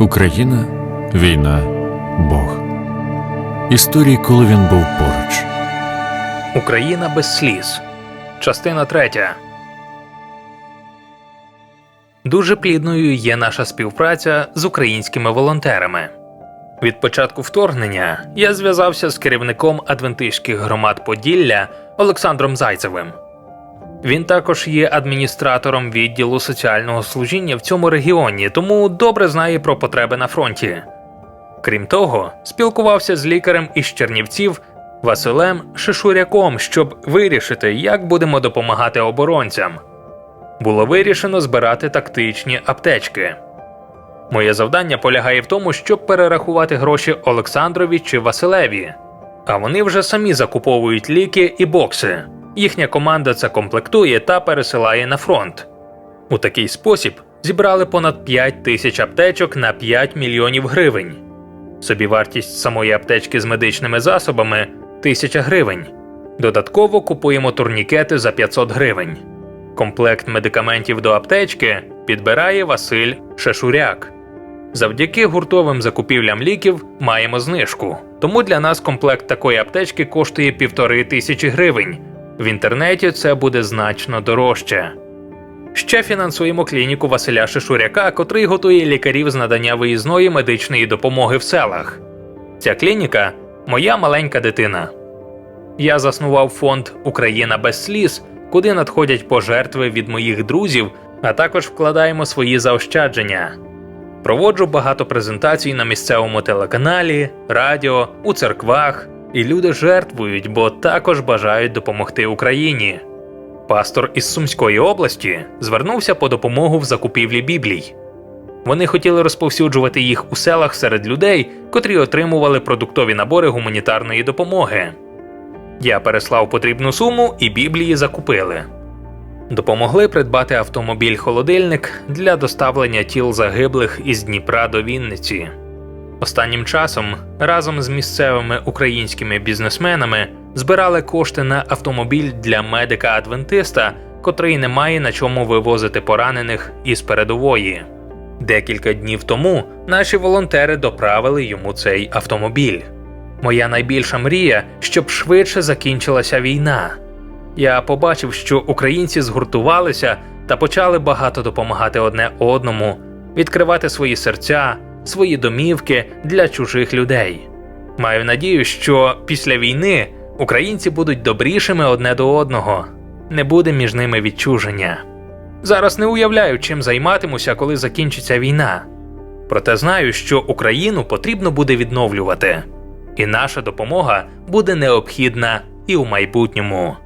Україна, війна, Бог. Історії, коли він був поруч. Україна без сліз. Частина третя. Дуже плідною є наша співпраця з українськими волонтерами. Від початку вторгнення я зв'язався з керівником адвентистських громад Поділля Олександром Зайцевим. Він також є адміністратором відділу соціального служіння в цьому регіоні, тому добре знає про потреби на фронті. Крім того, спілкувався з лікарем із Чернівців Василем Шишуряком, щоб вирішити, як будемо допомагати оборонцям. Було вирішено збирати тактичні аптечки. Моє завдання полягає в тому, щоб перерахувати гроші Олександрові чи Василеві, а вони вже самі закуповують ліки і бокси. Їхня команда це комплектує та пересилає на фронт. У такий спосіб зібрали понад 5 тисяч аптечок на 5 мільйонів гривень. Собівартість самої аптечки з медичними засобами 1000 гривень. Додатково купуємо турнікети за 500 гривень. Комплект медикаментів до аптечки підбирає Василь Шешуряк. Завдяки гуртовим закупівлям ліків маємо знижку, тому для нас комплект такої аптечки коштує півтори тисячі гривень. В інтернеті це буде значно дорожче. Ще фінансуємо клініку Василя Шишуряка, котрий готує лікарів з надання виїзної медичної допомоги в селах. Ця клініка моя маленька дитина. Я заснував фонд Україна без сліз, куди надходять пожертви від моїх друзів, а також вкладаємо свої заощадження. Проводжу багато презентацій на місцевому телеканалі, радіо, у церквах, і люди жертвують, бо також бажають допомогти Україні. Пастор із Сумської області звернувся по допомогу в закупівлі біблій. Вони хотіли розповсюджувати їх у селах серед людей, котрі отримували продуктові набори гуманітарної допомоги. Я переслав потрібну суму і біблії закупили. Допомогли придбати автомобіль-холодильник для доставлення тіл загиблих із Дніпра до Вінниці. Останнім часом разом з місцевими українськими бізнесменами збирали кошти на автомобіль для медика-адвентиста, котрий не має на чому вивозити поранених із передової. Декілька днів тому наші волонтери доправили йому цей автомобіль. Моя найбільша мрія, щоб швидше закінчилася війна. Я побачив, що українці згуртувалися та почали багато допомагати одне одному, відкривати свої серця, свої домівки для чужих людей. Маю надію, що після війни українці будуть добрішими одне до одного, не буде між ними відчуження. Зараз не уявляю, чим займатимуся, коли закінчиться війна. Проте знаю, що Україну потрібно буде відновлювати, і наша допомога буде необхідна і у майбутньому.